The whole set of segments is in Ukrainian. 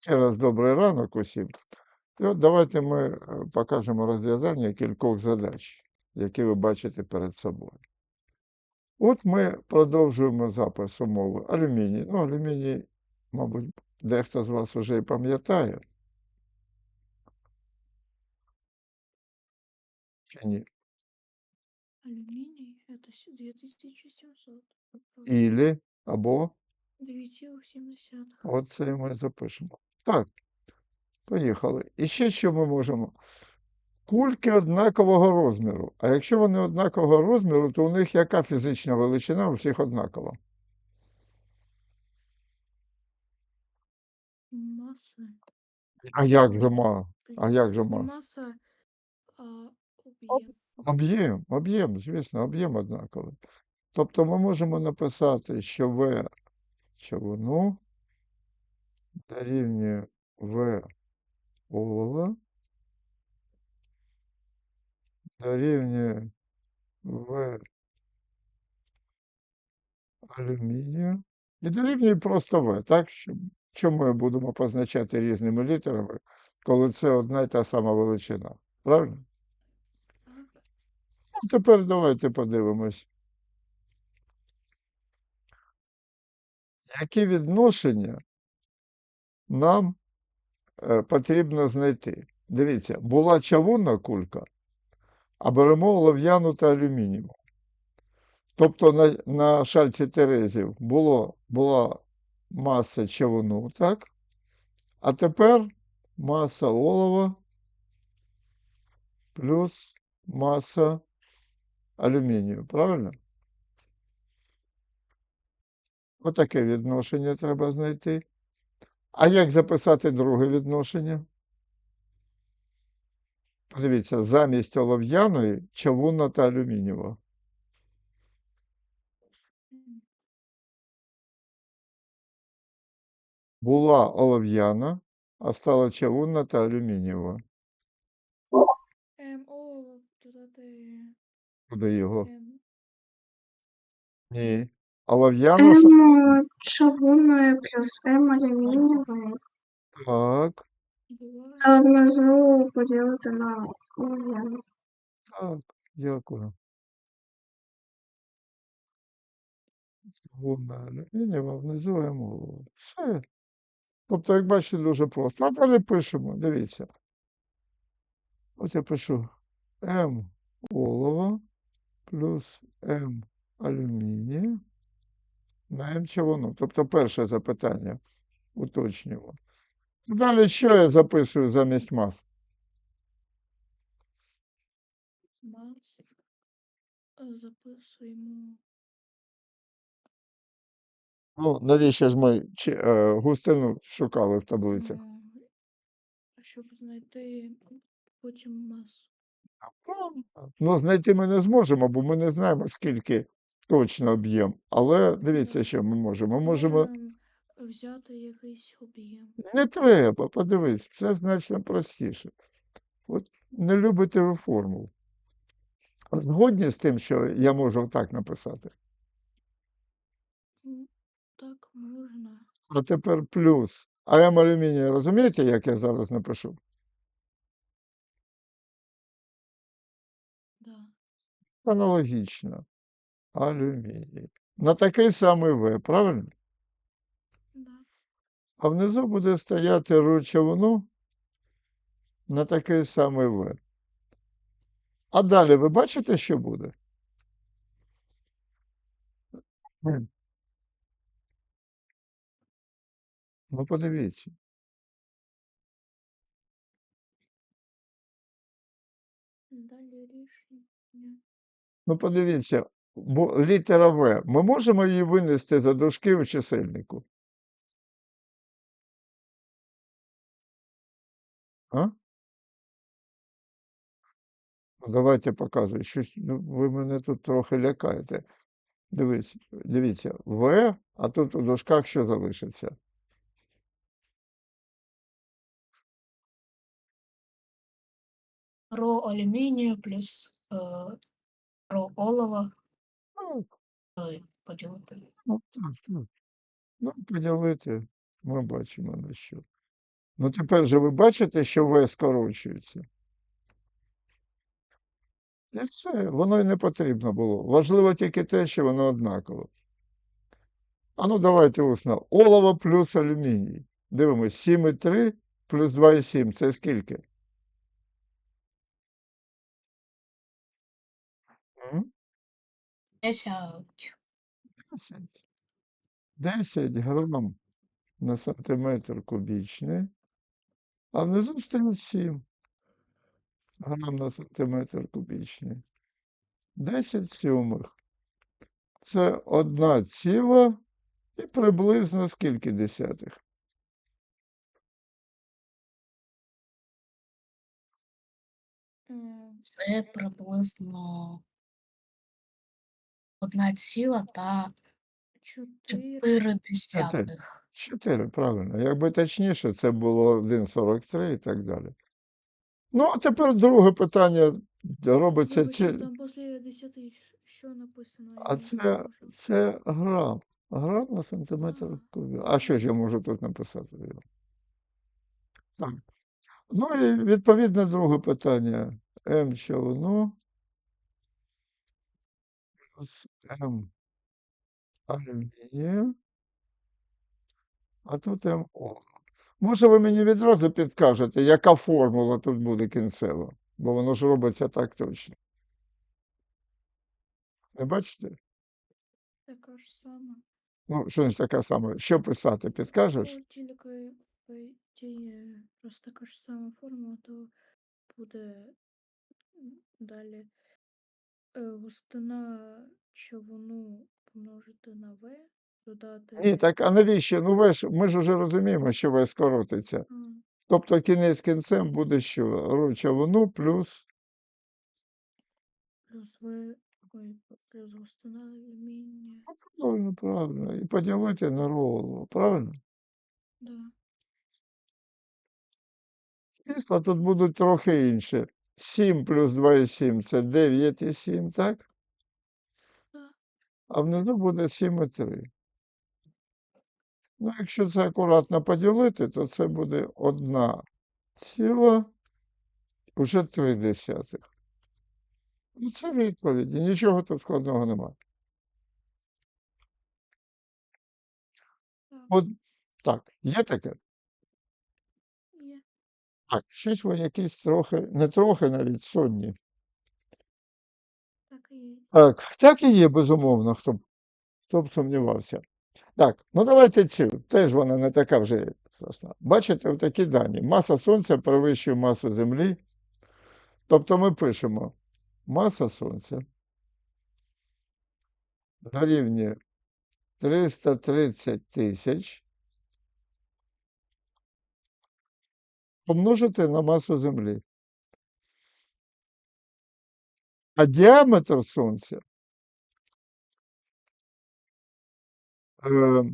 Ще раз добрий ранок усім. І от давайте ми е, покажемо розв'язання кількох задач, які ви бачите перед собою. От ми продовжуємо запис умови алюміній. Ну, алюміній, мабуть, дехто з вас вже і пам'ятає. Чи ні? Алюминий это 2700. Ілі або 9,7. Оце і ми запишемо. Так, поїхали. І ще що ми можемо? Кульки однакового розміру. А якщо вони однакового розміру, то у них яка фізична величина у всіх однакова? Масса. А як же ма? А як же маса? масса, а объем. Об'єм, об'єм, звісно, об'єм однаковий. Тобто ми можемо написати, що В човуну дорівнює В олова дорівнює В алюмінію і дорівнює просто В, так? Чому ми будемо позначати різними літерами, коли це одна й та сама величина? Правильно? Ну, Тепер давайте подивимось. Які відношення нам е, потрібно знайти? Дивіться, була чавунна кулька, а беремо олов'яну та алюмінієву. Тобто на, на шальці Терезів було, була маса чавуну, так? А тепер маса олова плюс маса алюмінію, правильно? Отаке відношення треба знайти. А як записати друге відношення? Подивіться, замість олов'яної чавунна та алюмінієва. Була олов'яна, а стала чавунна та алюмінієва. Ем, Куди його? ем, Ні. Олов'яна. М, чавунної плюс М алюмінієвої. Так, А внизу поділити на олов'яну. так, дякую. Чавунна алюмінієва, внизу емолова. Все. Тобто, як бачите, дуже просто. А далі пишемо, дивіться. От я пишу М олова плюс М алюмінія на М чавуну. Тобто перше запитання уточнюємо. Далі що я записую замість мас? мас. Е, Записуємо Ну, навіщо ж ми чи, е, густину шукали в таблицях? ну, щоб знайти потім масу. Ну, знайти ми не зможемо, бо ми не знаємо, скільки точно об'єм. Але дивіться, що ми можемо. Ми можемо. Можемо взяти якийсь об'єм. Не треба, подивись, все значно простіше. От не любите ви формул. Згодні з тим, що я можу так написати. Так можна. А тепер плюс. А М алюмінія, розумієте, як я зараз напишу? Да. Аналогічно. Алюміній. На такий самий В, правильно? Да. А внизу буде стояти речовину на такий самий В. А далі ви бачите, що буде? Ну, подивіться. Далі рішення. Ну, подивіться, літера В. Ми можемо її винести за дужки в чисельнику? А? Ну, Давайте показую. Щось, ну, ви мене тут трохи лякаєте. Дивіться, дивіться, В, а тут у дужках що залишиться? ро алюмінію плюс е, ро олова Так, е, поділити. ну, так, так. Ну, поділити, ми бачимо на що. Ну тепер же ви бачите, що В скорочується. І все, воно й не потрібно було. Важливо тільки те, що воно однаково. А ну давайте усно. Олово плюс алюміній. Дивимось, 7,3 плюс 2,7 це скільки? 10. 10. 10 грам на сантиметр кубічний, а внизу стоїть 7 грам на сантиметр кубічний. 10 сьомих. Це одна ціла і приблизно скільки десятих? М, Це приблизно одна ціла та Чотири. 4 десятих. 4, правильно. Якби точніше, це було 1,43 і так далі. Ну, а тепер друге питання робиться. Вибачте, Ці... там після десяти щ- що написано? А не це, можу. це грам. Грам на сантиметр А. кубів. А що ж я можу тут написати? Так. Ну і відповідне друге питання. М човно плюс М алюмінію. А тут МО. Може, ви мені відразу підкажете, яка формула тут буде кінцева? Бо воно ж робиться так точно. Не бачите? Така ж сама. Ну, що ж така сама? Що писати, підкажеш? Ну, тільки по ідеї, раз така ж сама формула, то буде далі густина човну помножити на В, додати. Ні, так а навіщо? Ну ви ж ми ж уже розуміємо, що ви скоротиться. А, Тобто кінець кінцем буде що? Ру човну плюс плюс В, ой, плюс густина алюмінія. правильно, правильно. І поділити на ролу, правильно? Да. Числа тут будуть трохи інші. 7 плюс 2,7 це 9,7, так? Так. А внизу буде 7,3. Ну, якщо це акуратно поділити, то це буде 1 ціла уже 3 десятих. Ну, це відповіді. Нічого тут складного немає. От так, є таке? Так, щось ви якісь трохи, не трохи навіть сонні. Так і є. Так, так і є, безумовно, хто б, хто б сумнівався. Так, ну давайте цю. Теж вона не така вже страшна. Бачите, такі дані. Маса Сонця перевищує масу Землі. Тобто ми пишемо маса Сонця дорівнює 330 тисяч помножити на масу Землі. А діаметр Сонця е,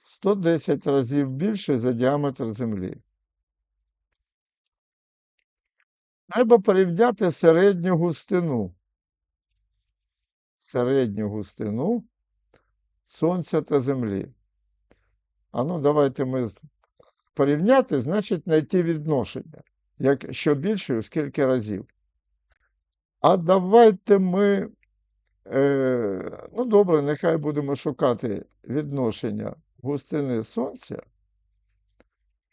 110 разів більше за діаметр Землі. Треба порівняти середню густину. Середню густину Сонця та Землі. А ну, давайте ми порівняти, значить знайти відношення. Як, що більше, у скільки разів. А давайте ми, е, ну добре, нехай будемо шукати відношення густини Сонця,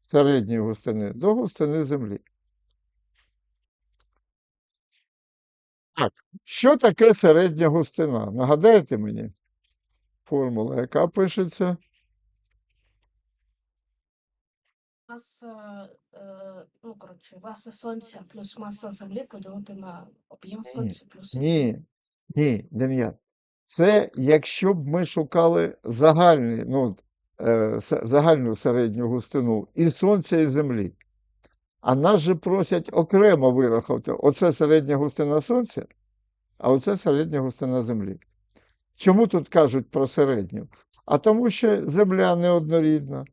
середньої густини, до густини Землі. Так, що таке середня густина? Нагадаєте мені? Формула, яка пишеться? Маса, е, ну, коротше, маса сонця плюс маса землі поділити на об'єм сонця плюс Ні, ні, Дем'ян. Це якщо б ми шукали загальний, ну, е, загальну середню густину і Сонця, і Землі. А нас же просять окремо вирахувати. Оце середня густина Сонця, а оце середня густина Землі. Чому тут кажуть про середню? А тому що Земля неоднорідна,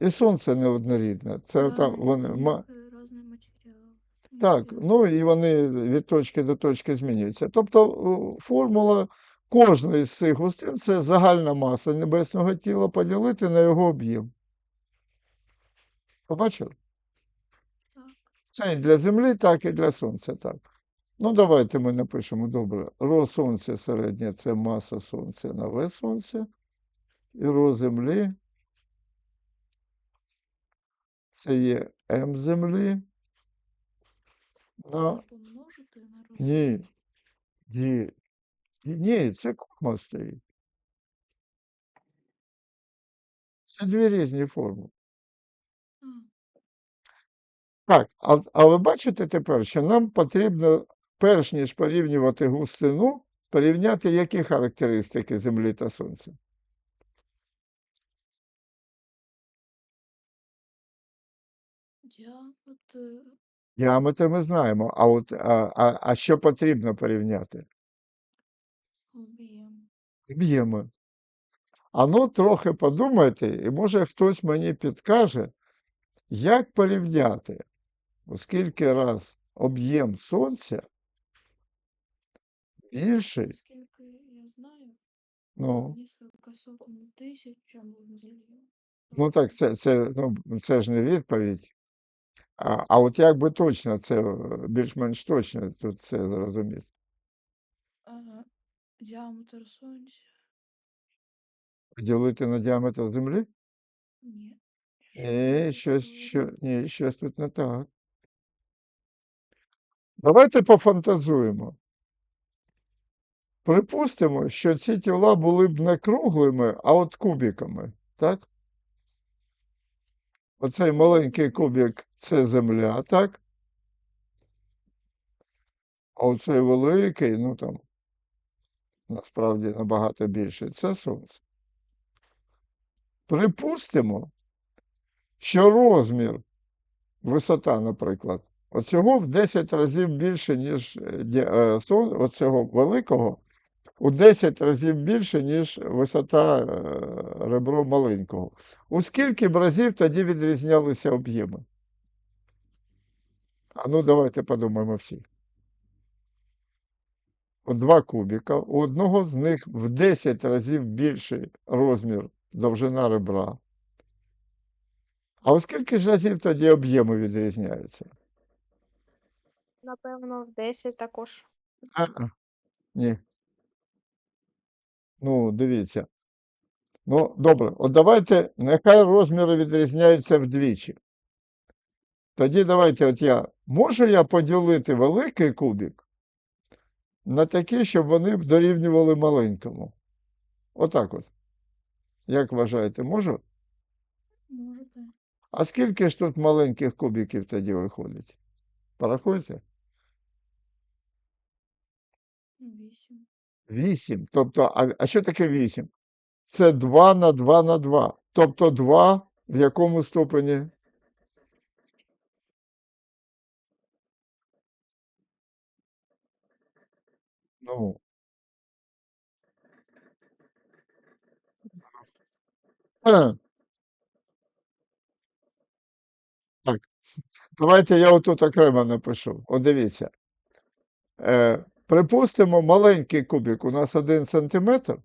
і Сонце неоднорідне. Це там вони. ма- е. Так, ну і вони від точки до точки змінюються. Тобто формула кожної з цих густин це загальна маса небесного тіла поділити на його об'єм. Побачили? Це і для Землі, так і для Сонця, так. Ну, давайте ми напишемо добре. Ро Сонця середнє це маса Сонця на В Сонце. І Ро Землі це є М Землі на помножити на ні. Ні. Ні, це кома стоїть. Це дві різні форми. Так, а, а ви бачите тепер, що нам потрібно, перш ніж порівнювати густину, порівняти які характеристики Землі та Сонця. Діаметр Діаметр ми знаємо, а от а, а, а що потрібно порівняти? об'єм. Об'єми. А ну трохи подумайте, і може хтось мені підкаже, як порівняти, оскільки раз об'єм Сонця більший, Наскільки я знаю, ну, несколько сотень тисяч або мільйон. ну так, це, це, ну, це ж не відповідь. А, а от як би точно це більш-менш точно тут це зрозуміти? Ага. Діаметр сонця. Ділити на діаметр Землі? Ні. Ні, щось, що, ні, щось тут не так. Давайте пофантазуємо. Припустимо, що ці тіла були б не круглими, а от кубиками, так? Оцей маленький кубик це Земля, так? А оцей великий, ну там, насправді набагато більше, це Сонце. Припустимо, що розмір, висота, наприклад, оцього в 10 разів більше, ніж е, е, оцього великого, у 10 разів більше, ніж висота е, ребро маленького. У скільки б разів тоді відрізнялися об'єми? А ну давайте подумаємо всі. Два кубіка, у одного з них в 10 разів більший розмір довжина ребра. А у скільки ж разів тоді об'єми відрізняються? Напевно, в 10 також. А-а. Ні. Ну, дивіться. Ну, добре, от давайте, нехай розміри відрізняються вдвічі. Тоді давайте, от я, можу я поділити великий кубик на такі, щоб вони б дорівнювали маленькому? Отак от. Як вважаєте, можу? Можете. А скільки ж тут маленьких кубиків тоді виходить? Порахуйте. Вісім. 8. Тобто, а, а що таке 8? Це 2 на 2 на 2. Тобто 2 в якому ступені? Ну. Е. Так. Давайте я отут окремо напишу. От дивіться. Е, припустимо, маленький кубик у нас 1 сантиметр,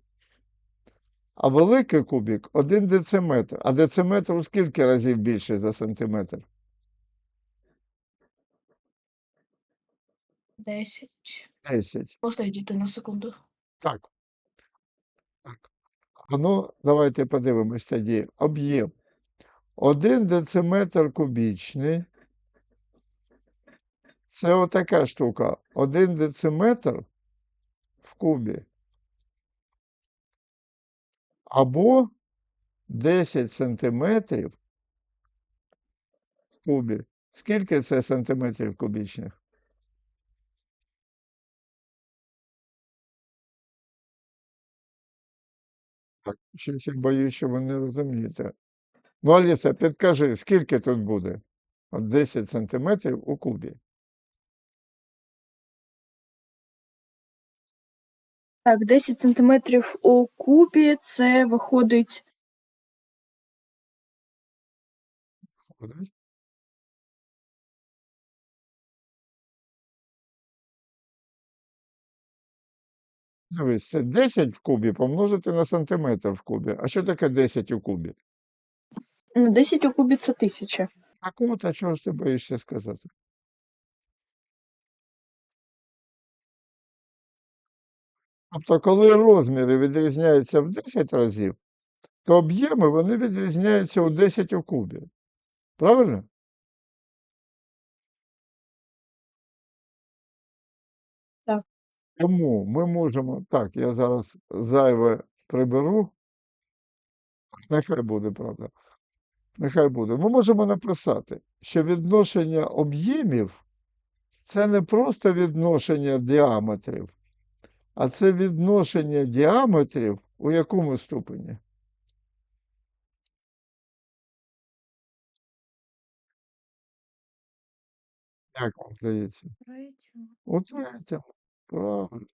а великий кубик 1 дециметр. А дециметр у скільки разів більший за сантиметр? 10. 10. Можна йдіти на секунду? Так. Так. А ну, давайте подивимось тоді. Об'єм. 1 дециметр кубічний. Це отака штука. 1 дециметр в кубі. Або 10 сантиметрів в кубі. Скільки це сантиметрів кубічних? Так, щось я боюсь, що ви не розумієте. Ну, Аліса, підкажи, скільки тут буде? От 10 сантиметрів у кубі. Так, 10 сантиметрів у кубі це виходить Виходить? Дивись, це 10 в кубі помножити на сантиметр в кубі. А що таке 10 у кубі? ну, 10 у кубі це 1000. Так от, а чого ж ти боїшся сказати? Тобто, коли розміри відрізняються в 10 разів, то об'єми вони відрізняються у 10 у кубі. Правильно? Так. Тому ми можемо. Так, я зараз зайве приберу. Нехай буде, правда. Нехай буде. Ми можемо написати, що відношення об'ємів це не просто відношення діаметрів, а це відношення діаметрів у якому ступені? Як вам здається? У третьому. Правильно.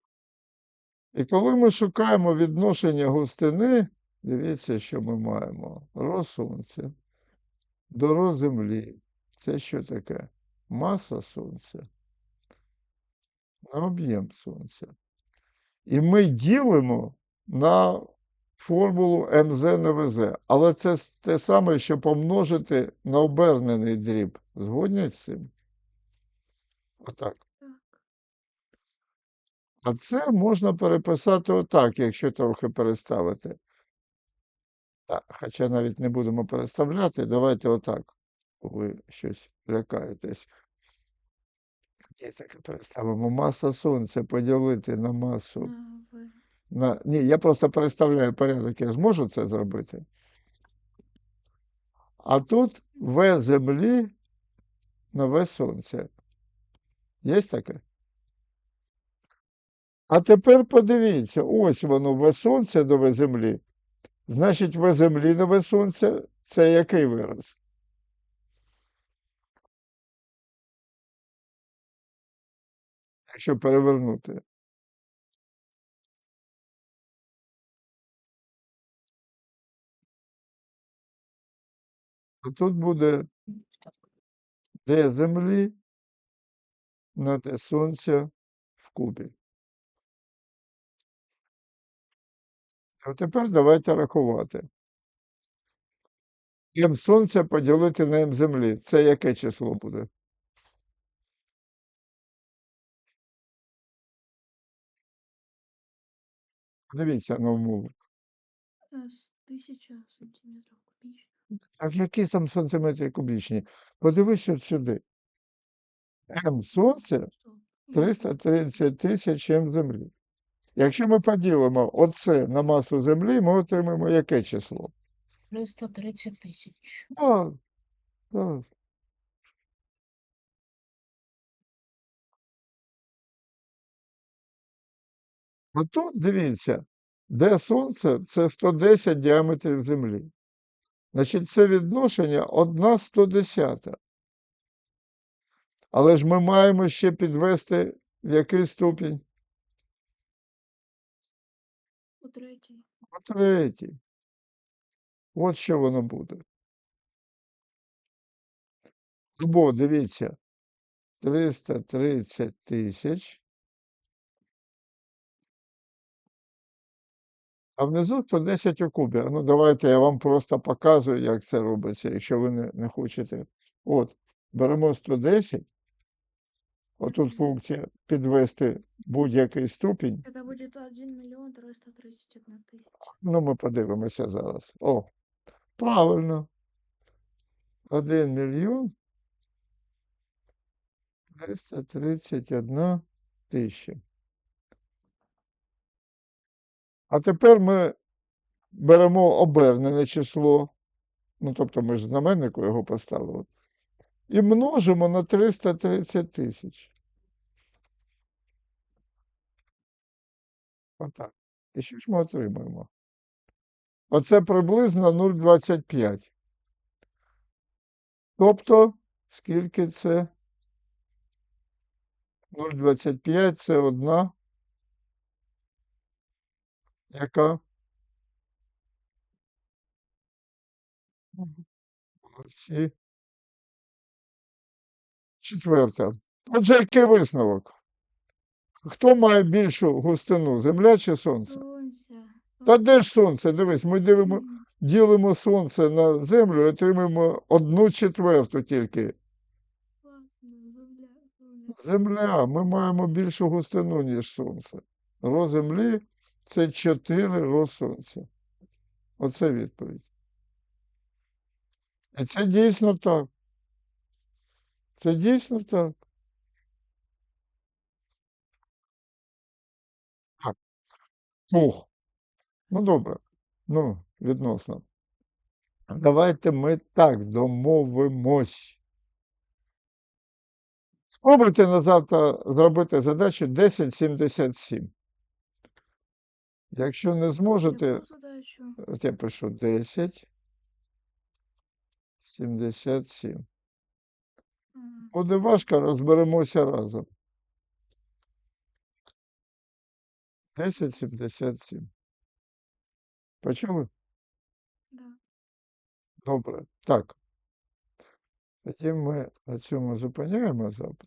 І коли ми шукаємо відношення густини, дивіться, що ми маємо. Ро сонця до ро землі. Це що таке? Маса сонця на об'єм сонця. І ми ділимо на формулу МЗ на ВЗ. Але це те саме, що помножити на обернений дріб. Згодні з цим? Отак. А це можна переписати отак, якщо трохи переставити. Та, хоча навіть не будемо переставляти, давайте отак. Ви щось лякаєтесь. Ні, так і переставимо. Маса сонця поділити на масу. В. На... Ні, я просто переставляю порядок, я зможу це зробити. А тут В землі на В сонця. Є таке? А тепер подивіться, ось воно В сонця до В землі. Значить, В землі на В сонця це який вираз? Якщо перевернути. То тут буде. Д землі на Д сонця в кубі. А тепер давайте рахувати. М сонця поділити на М землі. Це яке число буде? Дивіться на умову. Тисяча сантиметрів кубічних. Так які там сантиметри кубічні? Подивись от сюди. М. Ні, 330 тисяч М землі. Якщо ми поділимо оце на масу землі, ми отримаємо яке число? 330 тисяч. Так, так. А тут дивіться, де сонце це 110 діаметрів землі. Значить, це відношення 1 110. Але ж ми маємо ще підвести в який ступінь? У третій. У третій. От що воно буде. Або, дивіться, 330 тисяч. А внизу 110 у кубі. Ну, давайте я вам просто показую, як це робиться, якщо ви не, не хочете. От, беремо 110. Отут функція підвести будь-який ступінь. Це буде 1 мільйон 331 тисяча. Ну, ми подивимося зараз. О, правильно. 1 мільйон 331 тисяча. А тепер ми беремо обернене число, ну тобто ми ж знаменнику його поставили, і множимо на 330 тисяч. Отак. І що ж ми отримаємо? Оце приблизно 0,25. Тобто, скільки це? 0,25 це одна. Яка? Мгм. Молодці. Четверта. Отже, який висновок? Хто має більшу густину, земля чи сонце? Сонця. Та де ж сонце? Дивись, ми дивимо, ділимо сонце на землю і отримаємо одну четверту тільки. Земля, ми маємо більшу густину, ніж сонце. Ро землі це 4 ро сонця. Оце відповідь. І це дійсно так. Це дійсно так. Так. Ух. Ну добре. Ну, відносно. Давайте ми так домовимось. Спробуйте на завтра зробити задачу 1077. Якщо не зможете, от я пишу 10 77. Буде важко, розберемося разом. 1077. Почули? да. Добре. Так. Тоді ми на цьому зупиняємо запит.